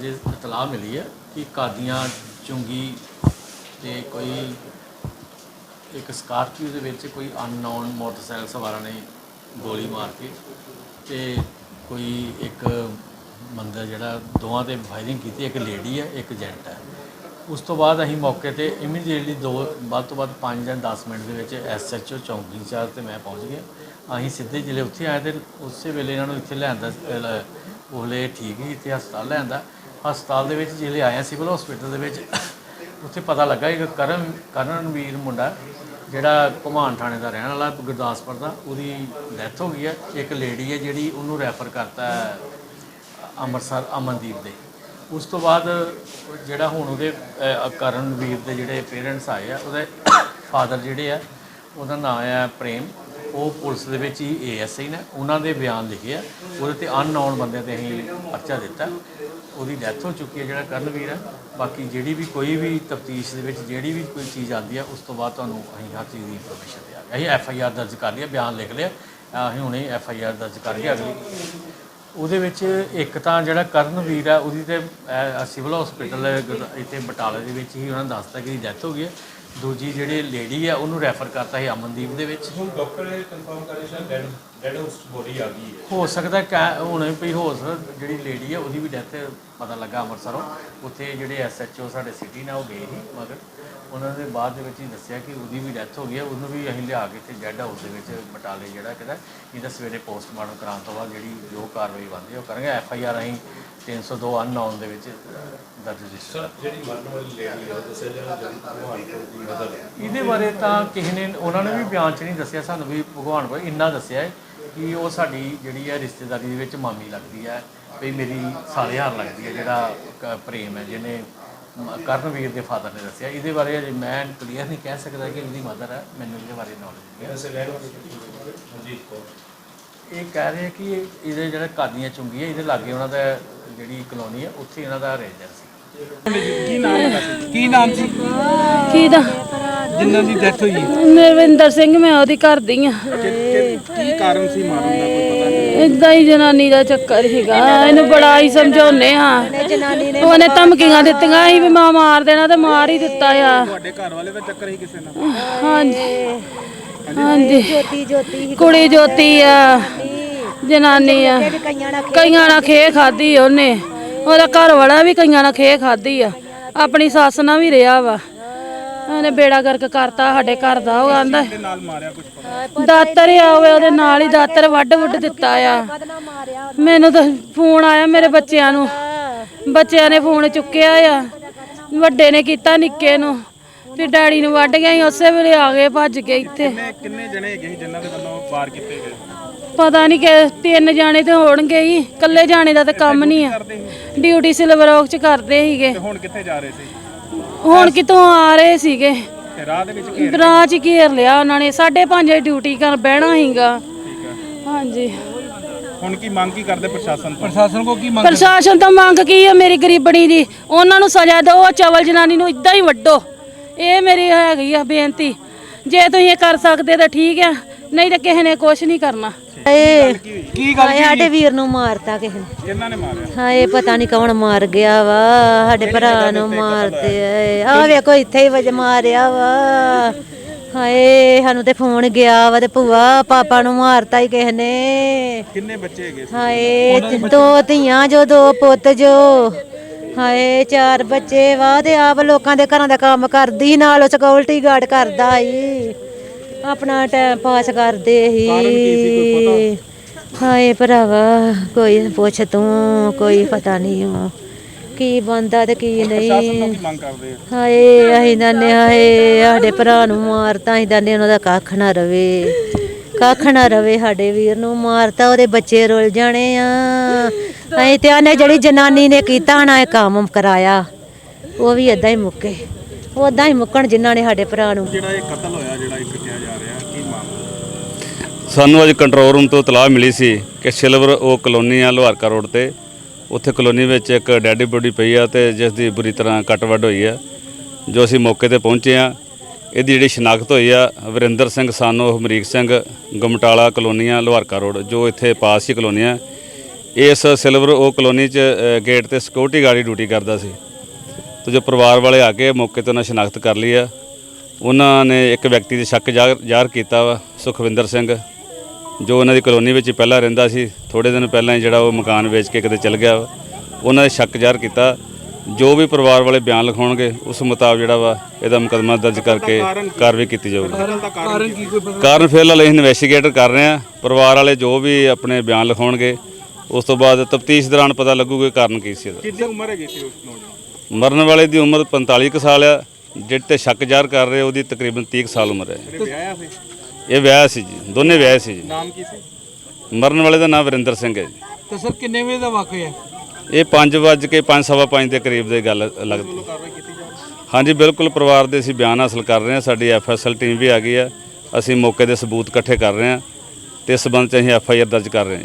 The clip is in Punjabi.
ਵਜੇ ਇਤਲਾਹ ਮਿਲੀ ਹੈ ਕਿ ਕਾਦੀਆਂ ਚੁੰਗੀ ਤੇ ਕੋਈ ਇੱਕ ਸਕਾਰਪੀਓ ਦੇ ਵਿੱਚ ਕੋਈ ਅਨਨੋਨ ਮੋਟਰਸਾਈਕਲ ਸਵਾਰਾਂ ਨੇ ਗੋਲੀ ਮਾਰ ਕੇ ਤੇ ਕੋਈ ਇੱਕ ਬੰਦਾ ਜਿਹੜਾ ਦੋਵਾਂ ਤੇ ਫਾਇਰਿੰਗ ਕੀਤੀ, ਇੱਕ ਲੇਡੀ ਹੈ, ਇੱਕ ਜੈਂਟ ਹੈ। ਉਸ ਤੋਂ ਬਾਅਦ ਅਸੀਂ ਮੌਕੇ ਤੇ ਇਮੀਡੀਏਟਲੀ ਦੋ, ਵੱਧ ਤੋਂ ਵੱਧ 5 ਜਾਂ 10 ਮਿੰਟ ਦੇ ਵਿੱਚ ਐਸਐਚਓ ਚੌਂਕੀ ਇੰਚਾਰਜ ਤੇ ਮੈਂ ਪਹੁੰਚ ਗਿਆ। ਅਸੀਂ ਸਿੱਧੇ ਜ਼ਿਲ੍ਹੇ ਉੱਥੇ ਆਏ ਤੇ ਉਸੇ ਵੇਲੇ ਇਹਨਾਂ ਨੂੰ ਇੱਥੇ ਲਿਆਂਦਾ ਉਹਲੇ ਠੀਕ ਹੀ ਇੱਥੇ ਹਸਪਤਾਲ ਲਿਆਂਦਾ। ਹਸਪਤਾਲ ਦੇ ਵਿੱਚ ਜਿਹੜੇ ਆਇਆ ਸਿਵਲ ਹਸਪੀਟਲ ਦੇ ਵਿੱਚ, ਉੱਥੇ ਪਤਾ ਲੱਗਾ ਇੱਕ ਕਰਨ, ਕਰਨਵੀਰ ਮੁੰਡਾ, ਜਿਹੜਾ ਘੁਮਾਨ ਥਾਣੇ ਦਾ ਰਹਿਣ ਵਾਲਾ ਗੁਰਦਾਸਪੁਰ ਦਾ, ਉਹਦੀ ਡੈਥ ਹੋ ਗਈ ਹੈ ਇੱਕ ਲੇਡੀ ਹੈ ਜਿਹੜੀ ਉਹਨੂੰ ਰੈਫਰ ਕਰਤਾ ਅੰਮ੍ਰਿਤਸਰ, ਅਮਨਦੀਪ ਦੇ। ਉਸ ਤੋਂ ਬਾਅਦ ਜਿਹੜਾ ਹੁਣ ਉਹਦੇ ਕਰਨਵੀਰ ਦੇ ਜਿਹੜੇ ਪੇਰੈਂਟਸ ਆਏ ਆ, ਉਹਦੇ ਫਾਦਰ ਜਿਹੜੇ ਆ, ਉਹਦਾ ਨਾਮ ਆ ਪ੍ਰੇਮ। ਉਹ ਪੁਲਿਸ ਦੇ ਵਿੱਚ ਹੀ ਏਐਸਆਈ ਨੇ। ਉਹਨਾਂ ਦੇ ਬਿਆਨ ਲਿਖੇ ਆ। ਉਹਦੇ ਤੇ ਅਨਨੋਨ ਬੰਦਿਆਂ ਤੇ ਅਸੀਂ ਪਰਚਾ ਦਿੱਤਾ। ਉਹਦੀ ਡੈਥ ਹੋ ਚੁੱਕੀ ਹੈ ਜਿਹੜਾ ਕਰਨਵੀਰ ਹੈ। ਬਾਕੀ ਜਿਹੜੀ ਵੀ ਕੋਈ ਵੀ ਤਫਤੀਸ਼ ਦੇ ਵਿੱਚ ਜਿਹੜੀ ਵੀ ਕੋਈ ਚੀਜ਼ ਆਉਂਦੀ ਹੈ, ਉਸ ਤੋਂ ਬਾਅਦ ਤੁਹਾਨੂੰ ਅਸੀਂ ਹਰ ਚੀਜ਼ ਦੀ ਇਨਫੋਰਮੇਸ਼ਨ ਦਿਆਂਗੇ ਅਸੀਂ ਐਫ ਆਈ ਆਰ ਦਰਜ ਕਰ ਲਈ ਬਿਆਨ ਲਿਖ ਲਿਆ। ਅਸੀਂ ਹੁਣੇ ਐਫ ਆਈ ਆਰ ਦਰਜ ਕਰ ਲਈ ਅਗਲੀ। ਉਹਦੇ ਵਿੱਚ ਇੱਕ ਤਾਂ ਜਿਹੜਾ ਕਰਨਵੀਰ ਆ ਉਹਦੀ ਤੇ ਸਿਵਲ ਹਸਪੀਟਲ ਇੱਥੇ ਬਟਾਲੇ ਦੇ ਵਿੱਚ ਹੀ ਉਹਨਾਂ ਨੇ ਦੱਸਤਾ ਕਿ ਡੈਥ ਹੋ ਗਈ ਹੈ। ਦੂਜੀ ਜਿਹੜੀ ਲੇਡੀ ਆ ਉਹਨੂੰ ਰੈਫਰ ਕਰਤਾ ਸੀ ਅਮਨਦੀਪ ਦੇ ਵਿੱਚ। ਹੁਣ ਡਾਕਟਰ ਨੇ ਕਨਫਰਮ ਕਰਿਆ ਸ਼ਾਇਦ ਡੈਡ ਡੈਡ ਉਸ ਬੋਡੀ ਆ ਗਈ ਹੈ। ਹੋ ਸਕਦਾ ਕਿ ਹੁਣ ਵੀ ਹੋ ਸਕਦਾ ਜਿਹੜੀ ਲੇਡੀ ਆ ਉਹਦੀ ਵੀ ਡੈਥ ਪਤਾ ਲੱਗਾ ਅੰਮ੍ਰਿਤਸਰੋਂ। ਉੱਥੇ ਜਿਹੜੇ ਐਸਐਚਓ ਸਾਡੇ ਸਿਟੀ ਨਾਲ ਉਹ ਗਏ ਸੀ ਮਗਰ ਉਹਨਾਂ ਦੇ ਬਾਅਦ ਦੇ ਵਿੱਚ ਹੀ ਦੱਸਿਆ ਕਿ ਉਹਦੀ ਵੀ ਡੈਥ ਹੋ ਗਈ ਹੈ। ਉਹਨੂੰ ਵੀ ਅਸੀਂ ਲਿਆ ਕੇ ਇੱਥੇ ਜੈਡ ਹਾਊਸ ਦੇ ਵਿੱਚ ਬਟਾਲੇ ਜਿਹੜਾ ਕਿਦਾ ਇਹਦਾ ਸਵੇਰੇ ਪੋਸਟਮਾਰਟਮ ਕਰਾਉਣ ਤੋਂ ਬਾਅਦ ਜਿਹੜੀ ਜੋ ਕਾਰਵਾਈ ਬਣਦੀ ਹੈ ਉਹ ਕਰਾਂਗੇ ਐਫ ਆਈ ਆਰ ਅਸੀਂ 302 ਅਨਨੋਨ ਦੇ ਵਿੱਚ ਦਰਜ ਰਜਿਸਟਰ ਸਰ ਜਿਹੜੀ ਮਰਨ ਵਾਲੀ ਲੇਡੀ ਹੈ ਉਹ ਦੱਸਿਆ ਜਾ ਰਿਹਾ ਜਿਹੜੀ ਭਗਵਾਨਪੁਰ ਦੀ ਮਦਰ ਇਹਦੇ ਬਾਰੇ ਤਾਂ ਕਿਸੇ ਨੇ ਉਹਨਾਂ ਨੇ ਵੀ ਬਿਆਨ 'ਚ ਨਹੀਂ ਦੱਸਿਆ ਸਾਨੂੰ ਵੀ ਭਗਵਾਨ ਕੋਲ ਇੰਨਾ ਦੱਸਿਆ ਹੈ। ਕਿ ਉਹ ਸਾਡੀ ਜਿਹੜੀ ਹੈ ਰਿਸ਼ਤੇਦਾਰੀ ਦੇ ਵਿੱਚ ਮਾਮੀ ਲੱਗਦੀ ਹੈ ਵੀ ਮੇਰੀ ਸਾਲਿਆਰ ਲੱਗਦੀ ਹੈ ਜਿਹੜਾ ਕ- ਪ੍ਰੇਮ ਹੈ ਜਿਹਨੇ ਮ- ਕਰਨਵੀਰ ਦੇ ਫਾਦਰ ਨੇ ਦੱਸਿਆ। ਇਹਦੇ ਬਾਰੇ ਅਜੇ ਮੈਂ ਕਲੀਅਰ ਨਹੀਂ ਕਹਿ ਸਕਦਾ ਕਿ ਉਹਦੀ ਮਦਰ ਹੈ ਮੈਨੂੰ ਇਹਦੇ ਬਾਰੇ ਨੌਲੇਜ ਨਹੀਂ ਹੈ। ਇਹ ਕਹਿ ਰਹੇ ਕਿ ਇਹ- ਇਹਦੇ ਜਿਹੜਾ ਕਾਦੀਆਂ ਚੁੰਗੀ ਹੈ ਇਹਦੇ ਲਾਗੇ ਉਹਨਾਂ ਦਾ ਜਿਹੜੀ ਕਲੋਨੀ ਹੈ ਉੱਥੇ ਇਹਨਾਂ ਦਾ ਰੇਂਜਰ ਸੀ। ਕੀ ਨਾਮ ਸੀ ਕਿਹਦਾ ਜਿੰਨਾਂ ਦੀ ਡੈਥ ਹੋਈ ਨਰਵਿੰਦਰ ਸਿੰਘ ਮੈਂ ਉਹਦੀ ਘਰ ਦੀ ਆ ਕੀ ਕਾਰਨ ਸੀ ਮਾਰਨ ਦਾ? ਕੋਈ ਪਤਾ ਨਹੀਂ। ਇਦਾਂ ਹੀ ਜਨਾਨੀ ਦਾ ਚੱਕਰ ਸੀਗਾ। ਇਹਨੂੰ ਬੜਾ ਹੀ ਸਮਝਾਉਨੇ ਆ ਉਹਨੇ ਧਮਕੀਆਂ ਦਿੱਤੀਆਂ ਸੀ ਵੀ ਮਾਂ ਮਾਰ ਦੇਣਾ ਤੇ ਮਾਰ ਹੀ ਦਿੱਤਾ ਆ। ਤੁਹਾਡੇ ਘਰ ਵਾਲੇ ਦਾ ਚੱਕਰ ਹੀ ਕਿਸੇ ਨਾਲ। ਹਾਂਜੀ। ਹਾਂਜੀ। ਜੋਤੀ ਜੋਤੀ ਕੁੜੀ ਜੋਤੀ ਆ। ਜਨਾਨੀ ਆ। ਕਈਆਂ ਨਾਲ ਖੇ ਖਾਦੀ ਉਹਨੇ। ਉਹਦਾ ਘਰ ਵਾਲਾ ਵੀ ਕਈਆਂ ਨਾਲ ਖੇ ਖਾਦੀ ਆ। ਆਪਣੀ ਸੱਸ ਨਾਲ ਵੀ ਰਿਹਾ ਵਾ। ਉਹਨੇ ਬੇੜਾ ਗਰਕ ਕਰਤਾ ਸਾਡੇ ਘਰ ਦਾ, ਉਹ ਆਂਦਾ ਨਾਲ ਮਾਰਿਆ ਕੁਝ ਦਾਤਰ ਆ ਹੋਵੇ ਉਹਦੇ ਨਾਲ ਹੀ ਦਾਤਰ ਵੱਢ ਵੁੱਢ ਦਿੱਤਾ ਆ। ਮੈਨੂੰ ਤਾਂ ਫੋਨ ਆਇਆ ਮੇਰੇ ਬੱਚਿਆਂ ਨੂੰ। ਬੱਚਿਆਂ ਨੇ ਫੋਨ ਚੁੱਕਿਆ ਆ। ਵੱਡੇ ਨੇ ਕੀਤਾ ਨਿੱਕੇ ਨੂੰ। ਤੇ ਡੈਡੀ ਨੂੰ ਵੱਢ ਗਿਆ ਸੀ, ਉਸੇ ਵੇਲੇ ਆ ਗਏ, ਭੱਜ ਕੇ ਇੱਥੇ। ਕਿੰਨੇ ਕਿੰਨੇ ਜਣੇ ਹੈਗੇ ਸੀ ਜਿਨ੍ਹਾਂ ਦੇ ਵੱਲੋਂ ਵਾਰ ਕੀਤੇ ਗਏ? ਪਤਾ ਨਹੀਂ ਕਿ ਤਿੰਨ ਜਾਣੇ ਤੇ ਹੋਣਗੇ ਹੀ ਇਕੱਲੇ ਜਾਣੇ ਦਾ ਤਾਂ ਕੰਮ ਨਹੀਂ ਆ। ਕਰਦੇ ਸੀ? ਡਿਊਟੀ ਸਿਲਵਰ ਔਕ ਚ ਕਰਦੇ ਸੀਗੇ। ਤੇ ਹੁਣ ਕਿੱਥੇ ਜਾ ਰਹੇ ਸੀ? ਹੁਣ ਕਿਤੋਂ ਆ ਰਹੇ ਸੀਗੇ। ਤੇ ਰਾਹ ਦੇ ਵਿੱਚ ਘੇਰ ਰਾਹ ਚ ਘੇਰ ਲਿਆ ਉਹਨਾਂ ਨੇ 5:30 ਡਿਊਟੀ ਕਰ ਬਹਿਣਾ ਸੀਗਾ। ਠੀਕ ਹੈ ਹਾਂਜੀ। ਹੁਣ ਕੀ ਮੰਗ ਕੀ ਕਰਦੇ ਪ੍ਰਸ਼ਾਸਨ ਤੋਂ? ਪ੍ਰਸ਼ਾਸਨ ਕੋ ਕੀ ਪ੍ਰਸ਼ਾਸਨ ਤੋਂ ਮੰਗ ਕੀ ਹੈ ਮੇਰੀ ਗਰੀਬਣੀ ਦੀ? ਉਹਨਾਂ ਨੂੰ ਸਜ਼ਾ ਦਿਓ ਉਹ ਚਵਲ ਜਨਾਨੀ ਨੂੰ ਇਦਾਂ ਹੀ ਵੱਡੋ ਇਹ ਮੇਰੀ ਹੈਗੀ ਆ ਬੇਨਤੀ। ਜੇ ਤੁਸੀਂ ਇਹ ਕਰ ਸਕਦੇ ਤਾਂ ਠੀਕ ਆ। ਨਹੀਂ ਤਾਂ ਕਿਸੇ ਨੇ ਕੁਝ ਨਹੀਂ ਕਰਨਾ। ਏ ਕੀ ਗੱਲ ਹਾਏ ਸਾਡੇ ਵੀਰ ਨੂੰ ਮਾਰਤਾ ਕਿਸੇ ਨੇ। ਕਿਹਨਾਂ ਨੇ ਮਾਰਿਆ? ਹਾਏ ਪਤਾ ਨਹੀਂ ਕੌਣ ਮਾਰ ਗਿਆ ਵਾ ਸਾਡੇ ਭਰਾ ਨੂੰ ਮਾਰਦੇ ਆਏ ਆ ਵੇਖੋ ਇੱਥੇ ਹੀ ਵਜ ਮਾਰਿਆ ਵਾ। ਹਾਏ ਸਾਨੂੰ ਤੇ ਫੋਨ ਗਿਆ ਵਾ ਤੇ ਭੂਆ ਪਾਪਾ ਨੂੰ ਮਾਰਤਾ ਹੀ ਕਿਸੇ ਨੇ। ਕਿੰਨੇ ਬੱਚੇ ਹੈਗੇ ਸੀ? ਹਾਏ ਦੋ ਧੀਆਂ ਜੋ ਦੋ ਪੁੱਤ ਜੋ। ਹਾਏ ਚਾਰ ਬੱਚੇ ਵਾ ਤੇ ਆਪ ਲੋਕਾਂ ਦੇ ਘਰਾਂ ਦਾ ਕੰਮ ਕਰਦੀ ਨਾਲ ਸਿਕਿਉਰਿਟੀ ਗਾਰਡ ਕਰਦਾ ਸੀ। ਆਪਣਾ ਟਾਈਮ ਪਾਸ ਕਰਦੇ ਸੀ। ਹਾਏ ਭਰਾਵਾ ਕੋਈ ਪੁੱਛ ਤੂੰ ਕੋਈ ਪਤਾ ਨਹੀਂ ਹੋ ਕੀ ਬੰਦਾ ਤੇ ਕੀ ਨਹੀਂ? ਹਾਏ ਅਸੀਂ ਦੰਨੇ ਹਾਏ ਸਾਡੇ ਭਰਾ ਨੂੰ ਮਾਰਤਾ ਅਸੀਂ ਦੰਨੇ ਉਹਨਾਂ ਦਾ ਕੱਖ ਨਾ ਰਵੇ। ਕੱਖ ਨਾ ਰਵੇ ਸਾਡੇ ਵੀਰ ਨੂੰ ਮਾਰਤਾ ਉਹਦੇ ਬੱਚੇ ਰੁੱਲ ਜਾਣੇ ਆ। ਅਸੀਂ ਤੇ ਆਨੇ ਜਿਹੜੀ ਜਨਾਨੀ ਨੇ ਕੀਤਾ ਨਾ ਇਹ ਕੰਮ ਕਰਾਇਆ। ਉਹ ਵੀ ਇਦਾਂ ਹੀ ਮੁੱਕੇ। ਉਹ ਇਦਾਂ ਹੀ ਮੁੱਕਣ ਜਿਨ੍ਹਾਂ ਨੇ ਸਾਡੇ ਭਰਾ ਨੂੰ। ਜਿਹੜਾ ਇਹ ਕਤਲ ਹੋਇਆ ਜਿਹੜਾ ਇੱਕ ਕਿਹਾ ਜਾ ਰਿਹਾ ਕੀ ਮਾਮਲਾ ਸਾਨੂੰ ਅੱਜ ਕੰਟਰੋਲ ਰੂਮ ਤੋਂ ਤਲਾਹ ਮਿਲੀ ਸੀ ਕਿ ਸਿਲਵਰ ਉਹ ਕਲੋਨੀ ਆ ਲੋਹਾਰਕਾ ਰੋਡ ਤੇ। ਉੱਥੇ ਕਲੋਨੀ ਵਿੱਚ ਇੱਕ ਡੈਡੀ ਬੋਡੀ ਪਈ ਆ ਤੇ ਜਿਸ ਦੀ ਬੁਰੀ ਤਰ੍ਹਾਂ ਕੱਟ ਵੱਢ ਹੋਈ ਆ, ਜੋ ਅਸੀਂ ਮੌਕੇ ਤੇ ਪਹੁੰਚੇ ਆ। ਇਹਦੀ ਜਿਹੜੀ ਸ਼ਨਾਖਤ ਹੋਈ ਆ, ਵਰਿੰਦਰ ਸਿੰਘ ਸਾਨੋ ਹਮਰੀਕ ਸਿੰਘ ਗਮਟਾਲਾ ਕਲੋਨੀਆਂ ਲੋਹਾਰਕਾ ਰੋਡ, ਜੋ ਇੱਥੇ ਪਾਸ ਹੀ ਆ। ਇਸ ਸਿਲਵਰ ਉਹ ਕਲੋਨੀ 'ਚ ਗੇਟ ਤੇ ਸਿਕਿਉਰਿਟੀ ਗਾਰਡ ਡਿਊਟੀ ਕਰਦਾ ਸੀ। ਤੇ ਜੋ ਪਰਿਵਾਰ ਵਾਲੇ ਆ ਕੇ ਮੌਕੇ ਤੇ ਉਹਨਾਂ ਸ਼ਨਾਖਤ ਕਰ ਲਈ ਆ। ਉਹਨਾਂ ਨੇ ਇੱਕ ਵਿਅਕਤੀ ਦੇ ਸ਼ੱਕ ਜ਼ਾਹਰ ਜ਼ਾਹਰ ਕੀਤਾ ਵਾ, ਸੁਖਵਿੰਦਰ ਸਿੰਘ। ਜੋ ਉਹਨਾਂ ਦੀ ਕਲੋਨੀ ਵਿੱਚ ਪਹਿਲਾਂ ਰਹਿੰਦਾ ਸੀ ਥੋੜੇ ਦਿਨ ਪਹਿਲਾਂ ਹੀ ਜਿਹੜਾ ਉਹ ਮਕਾਨ ਵੇਚ ਕੇ ਕਿਤੇ ਚਲ ਗਿਆ ਵਾ। ਉਹਨਾਂ ਨੇ ਸ਼ੱਕ ਜ਼ਾਹਰ ਕੀਤਾ ਜੋ ਵੀ ਪਰਿਵਾਰ ਵਾਲੇ ਬਿਆਨ ਲਿਖਾਉਣਗੇ ਉਸ ਮੁਤਾਬਕ ਜਿਹੜਾ ਵਾ ਇਹਦਾ ਮੁਕੱਦਮਾ ਦਰਜ ਕਰਕੇ ਕਾਰਵਾਈ ਕੀਤੀ ਜਾਊਗੀ। ਕਾਰਨ ਫਿਲਹਾਲ ਅਸੀਂ ਇਨਵੈਸਟੀਗੇਟ ਕਰ ਰਹੇ ਹਾਂ ਪਰਿਵਾਰ ਵਾਲੇ ਜੋ ਵੀ ਆਪਣੇ ਬਿਆਨ ਲਿਖਾਉਣਗੇ ਉਸ ਤੋਂ ਬਾਅਦ ਤਫਤੀਸ਼ ਦੌਰਾਨ ਪਤਾ ਲੱਗੂਗਾ ਕਾਰਨ ਕੀ ਸੀ ਇਹਦਾ। ਕਿੰਨੀ ਉਮਰ ਹੈਗੀ ਸੀ ਉਸ ਨੌਜਵਾਨ ਮਰਨ ਵਾਲੇ ਦੀ ਉਮਰ 45 ਕੁ ਸਾਲ ਆ ਜਿਹੜੇ ਤੇ ਸ਼ੱਕ ਜ਼ਾਹਰ ਕਰ ਰਹੇ ਉਹਦੀ ਤਕਰੀਬਨ 30 ਕੁ ਸਾਲ ਉਮਰ ਹੈ। ਇਹ ਵਿਆਹ ਸੀ ਜੀ ਦੋਨੇ ਵਿਆਹ ਸੀ ਜੀ। ਨਾਮ ਕੀ ਸੀ? ਮਰਨ ਵਾਲੇ ਦਾ ਨਾਮ ਵਰਿੰਦਰ ਸਿੰਘ ਹੈ ਜੀ। ਤੇ ਸਰ ਕਿੰਨੇ ਵਜੇ ਦਾ ਵਾਕਿਆ ਇਹ 5 ਵਜੇ ਕੇ 5:30 ਦੇ ਕਰੀਬ ਦੇ ਗੱਲ ਲੱਗਦੀ ਕਾਰਵਾਈ ਕੀਤੀ ਜਾ ਰਹੀ ਹਾਂਜੀ ਬਿਲਕੁਲ ਪਰਿਵਾਰ ਦੇ ਅਸੀਂ ਬਿਆਨ ਹਾਸਲ ਕਰ ਰਹੇ ਹਾਂ। ਸਾਡੀ ਐਫਐਸਐਲ ਟੀਮ ਵੀ ਆ ਗਈ ਆ ਅਸੀਂ ਮੌਕੇ ਦੇ ਸਬੂਤ ਇਕੱਠੇ ਕਰ ਰਹੇ ਹਾਂ ਤੇ ਇਸ ਸਬੰਧ ਚ ਅਸੀਂ ਐਫਆਈਆਰ ਦਰਜ ਕਰ ਰਹੇ ਹਾਂ ਜੀ।